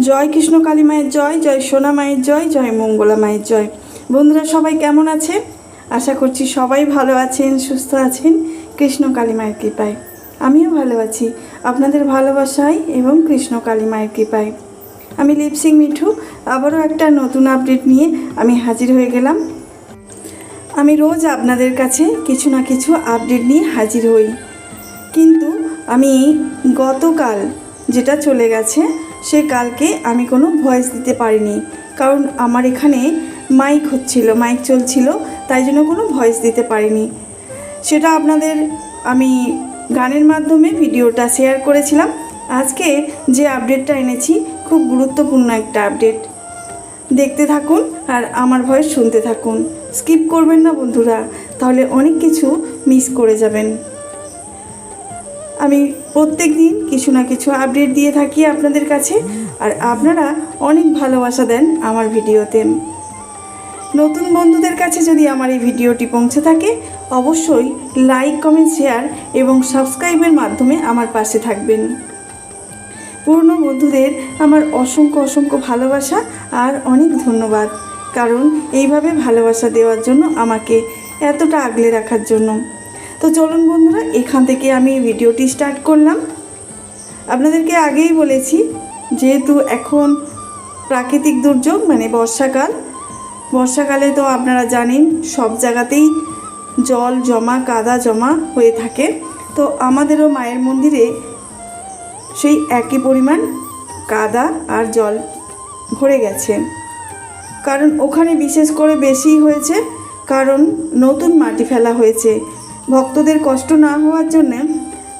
জয় কৃষ্ণ কালী মায়ের জয় জয় সোনা মায়ের জয় জয় মঙ্গলা মায়ের জয়। বন্ধুরা, সবাই কেমন আছে আশা করছি সবাই ভালো আছেন, সুস্থ আছেন। কৃষ্ণ কালী মায়ের কৃপায়। আমিও ভালো আছি। আপনাদের ভালোবাসায় এবং কৃষ্ণ কালী মায়ের কৃপায়। আমি লিপসিং মিঠু। আবারও একটা নতুন আপডেট নিয়ে আমি হাজির হয়ে গেলাম। আমি রোজ আপনাদের কাছে কিছু না কিছু আপডেট নিয়ে হাজির হই। কিন্তু আমি গতকাল যেটা চলে গেছে সে কালকে আমি কোনো ভয়েস দিতে পারিনি। কারণ আমার এখানে মাইক হচ্ছিল মাইক চলছিল, তাই জন্য কোনো ভয়েস দিতে পারিনি। সেটা আপনাদের আমি গানের মাধ্যমে ভিডিওটা শেয়ার করেছিলাম। আজকে যে আপডেটটা এনেছি, খুব গুরুত্বপূর্ণ একটা আপডেট দেখতে থাকুন আর আমার ভয়েস শুনতে থাকুন। স্কিপ করবেন না বন্ধুরা, তাহলে অনেক কিছু মিস করে যাবেন। আমি প্রত্যেক দিন কিছু না কিছু আপডেট দিয়ে থাকি আপনাদের কাছে। আর আপনারা অনেক ভালোবাসা দেন আমার ভিডিওতে। নতুন বন্ধুদের কাছে যদি আমার এই ভিডিওটি পৌঁছে থাকে, অবশ্যই লাইক কমেন্ট শেয়ার এবং সাবস্ক্রাইবের মাধ্যমে আমার পাশে থাকবেন। পুরনো বন্ধুদের আমার অসংখ্য অসংখ্য ভালোবাসা আর অনেক ধন্যবাদ। কারণ এইভাবে ভালোবাসা দেওয়ার জন্য আমাকে এতটা আগলে রাখার জন্য। তো চলুন বন্ধুরা, এখান থেকে আমি ভিডিওটি স্টার্ট করলাম। আপনাদেরকে আগেই বলেছি, যেহেতু এখন প্রাকৃতিক দুর্যোগ মানে বর্ষাকাল, বর্ষাকালে তো আপনারা জানেন, সব জায়গাতেই জল জমা, কাদা জমা হয়ে থাকে। তো আমাদেরও মায়ের মন্দিরে সেই একই পরিমাণ কাদা আর জল ভরে গেছে। কারণ ওখানে বিশেষ করে বেশি হয়েছে, কারণ নতুন মাটি ফেলা হয়েছে। ভক্তদের কষ্ট না হওয়ার জন্যে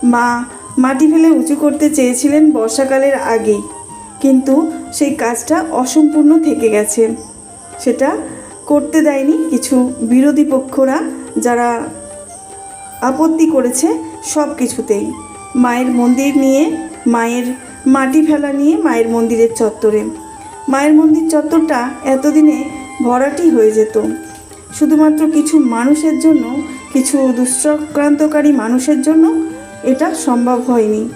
মা মাটি ফেলে উঁচু করতে চেয়েছিলেন বর্ষাকালের আগেই কিন্তু সেই কাজটা অসম্পূর্ণ থেকে গেছে। সেটা করতে দেয়নি কিছু বিরোধী পক্ষরা যারা আপত্তি করেছে সব কিছুতেই। মায়ের মন্দির নিয়ে, মায়ের মাটি ফেলা নিয়ে মায়ের মন্দিরের চত্বরে। মায়ের মন্দির চত্বরটা এতদিনে ভরাটি হয়ে যেত। শুধুমাত্র কিছু মানুষের জন্য কিছু দুশ্চক্রান্তকারী মানুষের জন্য এটা সম্ভব হয়নি।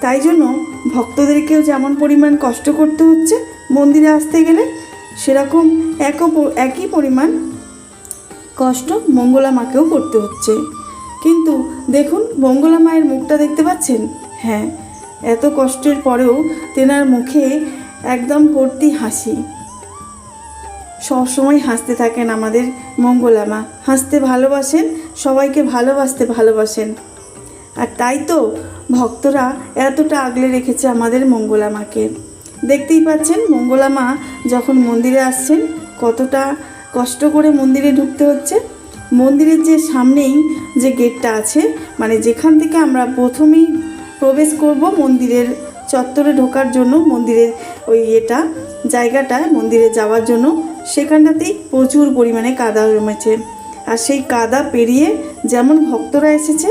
তাই জন্য ভক্তদেরকেও যেমন পরিমাণ কষ্ট করতে হচ্ছে, মন্দিরে আসতে গেলে সেরকম এক একই পরিমাণ কষ্ট মঙ্গলা মাকেও করতে হচ্ছে। কিন্তু দেখুন, মঙ্গলা মায়ের মুখটা দেখতে পাচ্ছেন? হ্যাঁ এত কষ্টের পরেও তেনার মুখে একদম ভর্তি হাসি। সবসময় হাসতে থাকেন আমাদের মঙ্গলা মা। হাসতে ভালোবাসেন সবাইকে ভালোবাসতে ভালোবাসেন। আর তাই তো ভক্তরা এতটা আগলে রেখেছে আমাদের মঙ্গলা মাকে। দেখতেই পাচ্ছেন মঙ্গলা মা যখন মন্দিরে আসছেন, কতটা কষ্ট করে মন্দিরে ঢুকতে হচ্ছে। মন্দিরের যে সামনেই যে গেটটা আছে মানে যেখান থেকে আমরা প্রথমেই প্রবেশ করব মন্দিরের চত্বরে ঢোকার জন্য, মন্দিরের ওই এটা জায়গাটা, মন্দিরে যাওয়ার জন্য, সেখানটাতেই প্রচুর পরিমাণে কাদা জমেছে। আর সেই কাদা পেরিয়ে যেমন ভক্তরা এসেছে,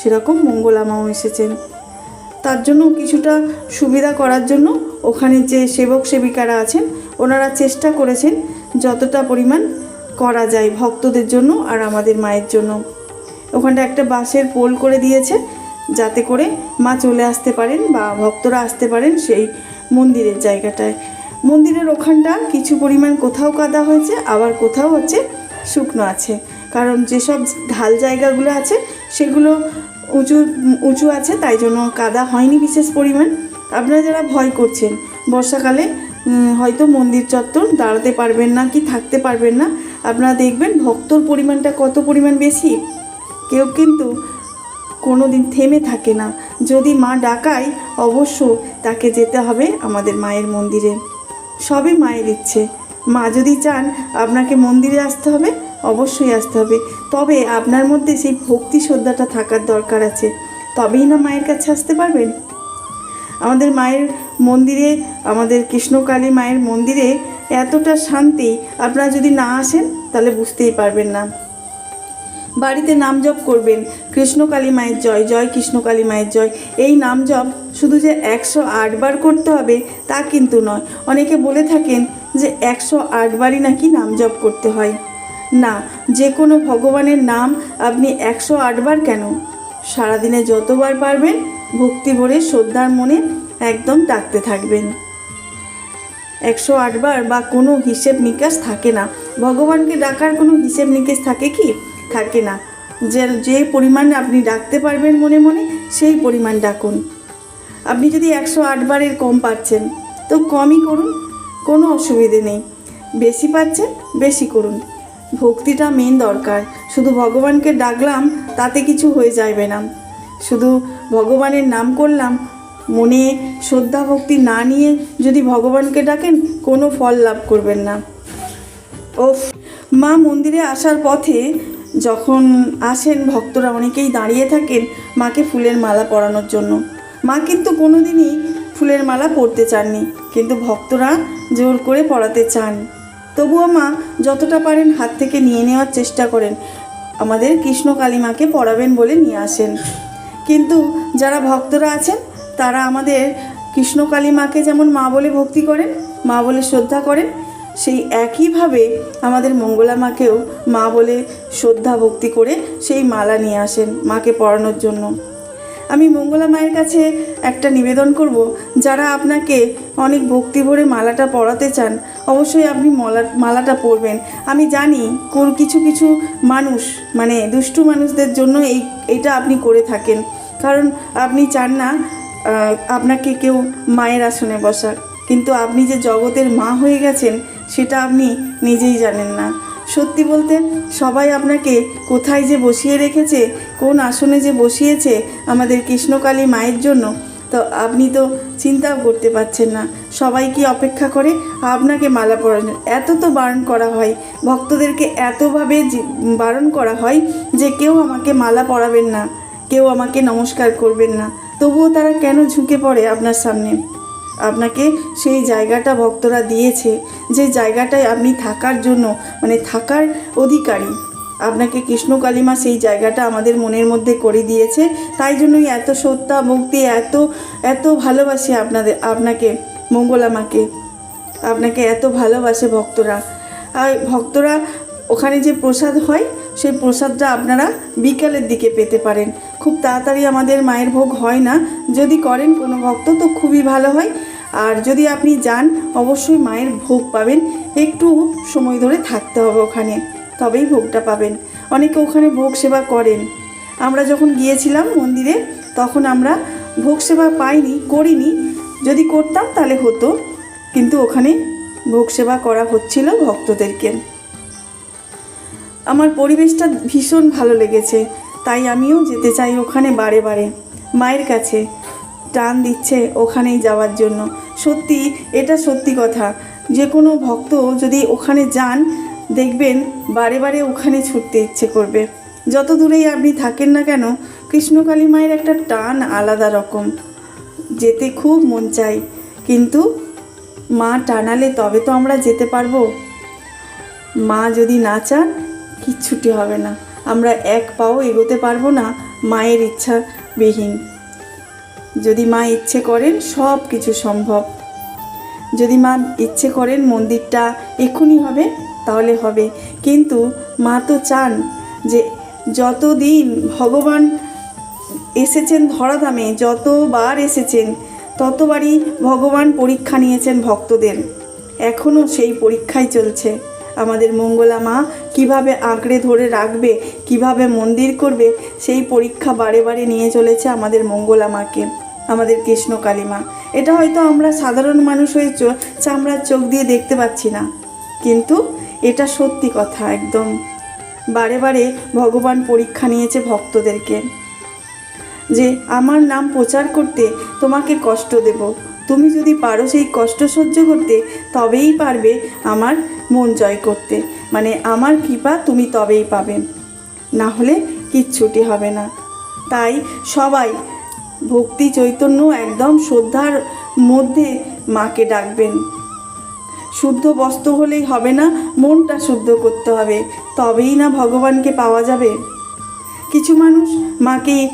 সেরকম মঙ্গলামাও এসেছেন। তার জন্য কিছুটা সুবিধা করার জন্য ওখানে যে সেবক সেবিকারা আছেন, ওনারা চেষ্টা করেছেন যতটা পরিমাণ করা যায় ভক্তদের জন্য আর আমাদের মায়ের জন্য। ওখানটা একটা বাঁশের পোল করে দিয়েছে যাতে করে মা চলে আসতে পারেন বা ভক্তরা আসতে পারেন সেই মন্দিরের জায়গাটায়। মন্দিরের ওখানটা কিছু পরিমাণ কোথাও কাদা হয়েছে, আবার কোথাও হচ্ছে শুকনো আছে। কারণ যেসব ঢাল জায়গাগুলো আছে, সেগুলো উঁচু উঁচু আছে, তাই জন্য কাদা হয়নি বিশেষ পরিমাণ। আপনারা যারা ভয় করছেন, বর্ষাকালে হয়তো মন্দির চত্বর দাঁড়াতে পারবেন না কি থাকতে পারবেন না, আপনারা দেখবেন ভক্তর পরিমাণটা কত পরিমাণ বেশি। কেউ কিন্তু কোনো দিন থেমে থাকে না। যদি মা ডাকায়, অবশ্য তাকে যেতে হবে আমাদের মায়ের মন্দিরে। সবই মায়ের ইচ্ছে। মা যদি চান, আপনাকে মন্দিরে আসতে হবে অবশ্যই আসতে হবে। তবে আপনার মধ্যে সেই ভক্তি শ্রদ্ধাটা থাকার দরকার আছে। তবেই না মায়ের কাছে আসতে পারবেন? আমাদের মায়ের মন্দিরে, আমাদের কৃষ্ণকালী মায়ের মন্দিরে এতটা শান্তি আপনারা যদি না আসেন, তাহলে বুঝতেই পারবেন না। বাড়িতে নাম জপ করবেন, কৃষ্ণকালী মায়ের জয় জয় কৃষ্ণকালী মায়ের জয়। এই নাম জপ শুধু যে একশো আটবার করতে হবে, তা কিন্তু নয়। অনেকে বলে থাকেন যে একশো আটবারই নাকি নাম জপ করতে হয়। না, যে কোনো ভগবানের নাম আপনি একশো আটবার কেন? সারাদিনে যতবার পারবেন ভক্তি ভরে শ্রদ্ধার মনে একদম ডাকতে থাকবেন। একশো আটবার বা কোনো হিসেব নিকাশ থাকে না। ভগবানকে ডাকার কোনো হিসেব নিকাশ থাকে কি? থাকে না। যে যে পরিমাণ আপনি ডাকতে পারবেন মনে মনে, সেই পরিমাণ ডাকুন। আপনি যদি একশো আটবারের কম পাচ্ছেন, তো কমই করুন, কোনো অসুবিধে নেই। বেশি পাচ্ছেন, বেশি করুন। ভক্তিটা মেন দরকার। শুধু ভগবানকে ডাকলাম, তাতে কিছু হয়ে যাবে না। শুধু ভগবানের নাম করলাম, মনে শ্রদ্ধা ভক্তি না নিয়ে যদি ভগবানকে ডাকেন, কোনো ফল লাভ করবেন না। ও মা মন্দিরে আসার পথে যখন আসেন, ভক্তরা অনেকেই দাঁড়িয়ে থাকেন মাকে ফুলের মালা পরানোর জন্য। মা কিন্তু কোনোদিনই ফুলের মালা পরতে চাননি, কিন্তু ভক্তরা জোর করে পরাতে চান। তবুও মা যতটা পারেন হাত থেকে নিয়ে নেওয়ার চেষ্টা করেন। আমাদের কৃষ্ণ কালীমাকে পড়াবেন বলে নিয়ে আসেন। কিন্তু যারা ভক্তরা আছেন, তারা আমাদের কৃষ্ণ কালী মাকে যেমন মা বলে ভক্তি করেন, মা বলে শ্রদ্ধা করেন, সেই একইভাবে আমাদের মঙ্গলা মাকেও মা বলে শ্রদ্ধা ভক্তি করে সেই মালা নিয়ে আসেন মাকে পড়ানোর জন্য। আমি মঙ্গলা মায়ের কাছে একটা নিবেদন করব, যারা আপনাকে অনেক ভক্তি ভরে মালাটা পরাতে চান, অবশ্যই আপনি মালা, মালাটা পরবেন। আমি জানি কোন কিছু কিছু মানুষ মানে দুষ্টু মানুষদের জন্য এই, এটা আপনি করে থাকেন। কারণ আপনি চান না আপনাকে কেউ মায়ের আসনে বসার কিন্তু আপনি যে জগতের মা হয়ে গেছেন, সেটা আপনি নিজেই জানেন না। সত্যি বলতে সবাই আপনাকে কোথায় যে বসিয়ে রেখেছে, কোন আসনে যে বসিয়েছে আমাদের কৃষ্ণকালী মায়ের জন্য, তো আপনি তো চিন্তাও করতে পারছেন না। সবাই কি অপেক্ষা করে? আপনাকে মালা পরানো। এত তো বারণ করা হয়। ভক্তদেরকে এতভাবে বারণ করা হয় যে কেউ আমাকে মালা পরাবেন না, কেউ আমাকে নমস্কার করবেন না। তবুও তারা কেন ঝুঁকে পড়ে আপনার সামনে? আপনাকে সেই জায়গাটা ভক্তরা দিয়েছে। যে জায়গাটায় আপনি থাকার জন্য মানে থাকার অধিকারী। আপনাকে কৃষ্ণ কালিমা সেই জায়গাটা আমাদের মনের মধ্যে করে দিয়েছে। তাই জন্যই এত শ্রদ্ধা, ভক্তি, এত এত ভালোবাসে আপনাদের, আপনাকে মঙ্গলামাকে আপনাকে এত ভালোবাসে ভক্তরা। আর ভক্তরা ওখানে যে প্রসাদ হয়, সেই প্রসাদটা আপনারা বিকালের দিকে পেতে পারেন। খুব তাড়াতাড়ি আমাদের মায়ের ভোগ হয় না। যদি করেন কোনো ভক্ত তো খুবই ভালো হয়। আর যদি আপনি যান, অবশ্যই মায়ের ভোগ পাবেন। একটু সময় ধরে থাকতে হবে ওখানে, তবেই ভোগটা পাবেন। অনেকে ওখানে ভোগ সেবা করেন। আমরা যখন গিয়েছিলাম মন্দিরে, তখন আমরা ভোগ সেবা পাইনি, করিনি। যদি করতাম তাহলে হতো, কিন্তু ওখানে ভোগ সেবা করা হচ্ছিল ভক্তদেরকে। আমার পরিবেশটা ভীষণ ভালো লেগেছে। তাই আমিও যেতে চাই ওখানে বারে বারে। মায়ের কাছে টান দিচ্ছে ওখানেই যাওয়ার জন্য। সত্যি, এটা সত্যি কথা। যে কোনো ভক্ত যদি ওখানে যান, দেখবেন বারে বারে ওখানে ছুটতে ইচ্ছে করবে। যত দূরেই আপনি থাকেন না কেন, কৃষ্ণকালী মায়ের একটা টান আলাদা রকম। যেতে খুব মন চাই কিন্তু মা টানালে তবে তো আমরা যেতে পারব। মা যদি না চান, কিচ্ছুটি হবে না। আমরা এক পাও এগোতে পারব না, মায়ের ইচ্ছা বিহীন যদি মা ইচ্ছে করেন, সব কিছু সম্ভব। যদি মা ইচ্ছে করেন, মন্দিরটা এক্ষুনি হবে, তাহলে হবে। কিন্তু মা তো চান যে যতদিন ভগবান এসেছেন ধরাধামে, যতবার এসেছেন, ততবারই ভগবান পরীক্ষা নিয়েছেন ভক্তদের। এখনও সেই পরীক্ষাই চলছে। আমাদের মঙ্গলা মা কীভাবে আঁকড়ে ধরে রাখবে, কীভাবে মন্দির করবে, সেই পরীক্ষা বারে বারে নিয়ে চলেছে আমাদের মঙ্গলা মাকে, আমাদের কৃষ্ণ কালীমা এটা হয়তো আমরা সাধারণ মানুষ হয়ে চামড়ার চোখ দিয়ে দেখতে পাচ্ছি না। কিন্তু এটা সত্যি কথা একদম। বারে বারে ভগবান পরীক্ষা নিয়েছে ভক্তদেরকে যে, আমার নাম প্রচার করতে তোমাকে কষ্ট দেব। তুমি যদি পারো সেই কষ্ট সহ্য করতে, তবেই পারবে আমার মন জয় করতে। মানে আমার কৃপা তুমি তবেই পাবে। না হলে কিচ্ছুটি হবে না। তাই সবাই ভক্তি চৈতন্য একদম শ্রদ্ধার মধ্যে মাকে ডাকবেন। শুদ্ধ বস্ত্র হলেই হবে না, মনটা শুদ্ধ করতে হবে। তবেই না ভগবানকে পাওয়া যাবে। কিছু মানুষ মাকে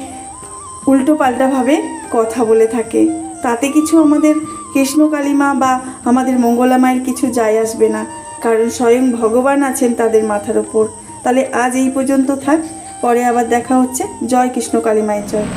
উল্টো পাল্টাভাবে কথা বলে থাকে। তাতে কিছু আমাদের কৃষ্ণ কালীমা বা আমাদের মঙ্গলা মায়ের কিছু যায় আসবে না। কারণ স্বয়ং ভগবান আছেন তাদের মাথার ওপর। তাহলে আজ এই পর্যন্ত থাক, পরে আবার দেখা হচ্ছে। জয় কৃষ্ণ কালী মায়ের জয়।